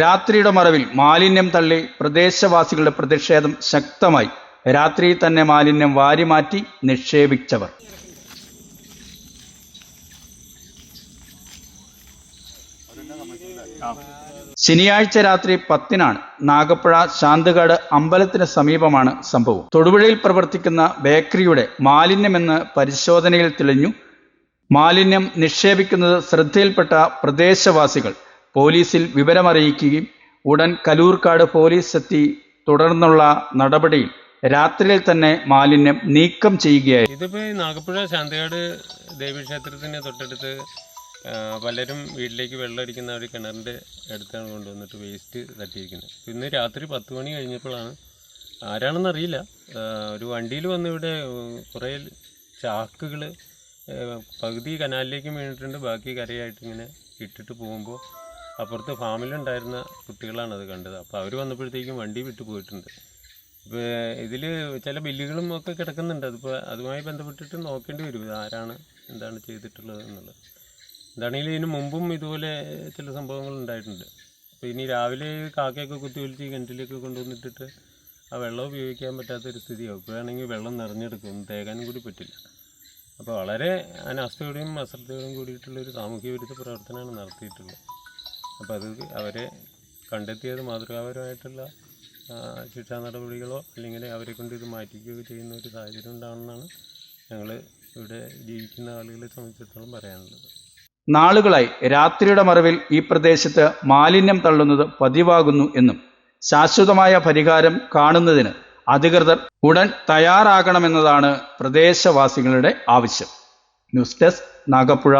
രാത്രിയുടെ മറവിൽ മാലിന്യം തള്ളി പ്രദേശവാസികളുടെ പ്രതിഷേധം ശക്തമായി. രാത്രി തന്നെ മാലിന്യം വാരിമാറ്റി നിക്ഷേപിച്ചവർ. ശനിയാഴ്ച രാത്രി പത്തിനാണ് നാഗപ്പുഴ ശാന്തുകാട് അമ്പലത്തിന് സമീപമാണ് സംഭവം. തൊടുപുഴയിൽ പ്രവർത്തിക്കുന്ന ബേക്കറിയുടെ മാലിന്യമെന്ന് പരിശോധനയിൽ തെളിഞ്ഞു. മാലിന്യം നിക്ഷേപിക്കുന്നത് ശ്രദ്ധയിൽപ്പെട്ട പ്രദേശവാസികൾ പോലീസിൽ വിവരമറിയിക്കുകയും ഉടൻ കലൂർക്കാട് പോലീസ് എത്തി തുടർന്നുള്ള നടപടിയിൽ രാത്രിയിൽ തന്നെ മാലിന്യം നീക്കം ചെയ്യുകയായിരുന്നു. ഇതിപ്പോ നാഗപ്പുഴ ശാന്തികാട് ദേവീക്ഷേത്രത്തിന് തൊട്ടടുത്ത് പലരും വീട്ടിലേക്ക് വെള്ളം അടിക്കുന്ന ഒരു കിണറിന്റെ അടുത്താണ് കൊണ്ടുവന്നിട്ട് വേസ്റ്റ് തട്ടിയിരിക്കുന്നത്. ഇന്ന് രാത്രി പത്ത് മണി കഴിഞ്ഞപ്പോഴാണ് ആരാണെന്നറിയില്ല ഒരു വണ്ടിയിൽ വന്ന് ഇവിടെ കുറേ ചാക്കുകൾ പകുതി കനാലിലേക്കും വീണിട്ടുണ്ട്. ബാക്കി കരയായിട്ട് ഇങ്ങനെ ഇട്ടിട്ട് പോകുമ്പോൾ അപ്പുറത്ത് ഫാമിലുണ്ടായിരുന്ന കുട്ടികളാണ് അത് കണ്ടത്. അപ്പോൾ അവർ വന്നപ്പോഴത്തേക്കും വണ്ടി വിട്ടു പോയിട്ടുണ്ട്. ഇപ്പോൾ ഇതിൽ ചില ബില്ലുകളും ഒക്കെ കിടക്കുന്നുണ്ട്. അതിപ്പോൾ അതുമായി ബന്ധപ്പെട്ടിട്ട് നോക്കേണ്ടി വരും ആരാണ് എന്താണ് ചെയ്തിട്ടുള്ളത് എന്നുള്ളത്. എന്താണെങ്കിലും ഇതിന് മുമ്പും ഇതുപോലെ ചില സംഭവങ്ങൾ ഉണ്ടായിട്ടുണ്ട്. അപ്പോൾ ഇനി രാവിലെ കാക്കയൊക്കെ കുത്തിയൊലിച്ച് കിണറ്റിലേക്ക് കൊണ്ടുവന്നിട്ടിട്ട് ആ വെള്ളം ഉപയോഗിക്കാൻ പറ്റാത്തൊരു സ്ഥിതിയാവും. ഇപ്പോഴാണെങ്കിൽ വെള്ളം നിറഞ്ഞെടുക്കും. തേകാനും കൂടി പറ്റില്ല. അപ്പോൾ വളരെ അനാസ്ഥയോടെയും അശ്രദ്ധയോടും കൂടിയിട്ടുള്ള ഒരു സാമൂഹ്യ വിരുദ്ധ പ്രവർത്തനമാണ് നടത്തിയിട്ടുള്ളത്. അപ്പോൾ അത് അവരെ കണ്ടെത്തിയത് മാതൃകാപരമായിട്ടുള്ള ശിക്ഷാ നടപടികളോ അല്ലെങ്കിൽ അവരെ കൊണ്ട് ഇത് മാറ്റിക്കുകയോ ചെയ്യുന്ന ഒരു സാഹചര്യം ഉണ്ടാകണമെന്നാണ് ഞങ്ങൾ ഇവിടെ ജീവിക്കുന്ന ആളുകളെ സംബന്ധിച്ചിടത്തോളം പറയാനുള്ളത്. നാളുകളായി രാത്രിയുടെ മറവിൽ ഈ പ്രദേശത്ത് മാലിന്യം തള്ളുന്നത് പതിവാകുന്നു എന്നും ശാശ്വതമായ പരിഹാരം കാണുന്നതിന് അധികൃതർ ഉടൻ തയ്യാറാകണമെന്നതാണ് പ്രദേശവാസികളുടെ ആവശ്യം. News desk Nagappuzha.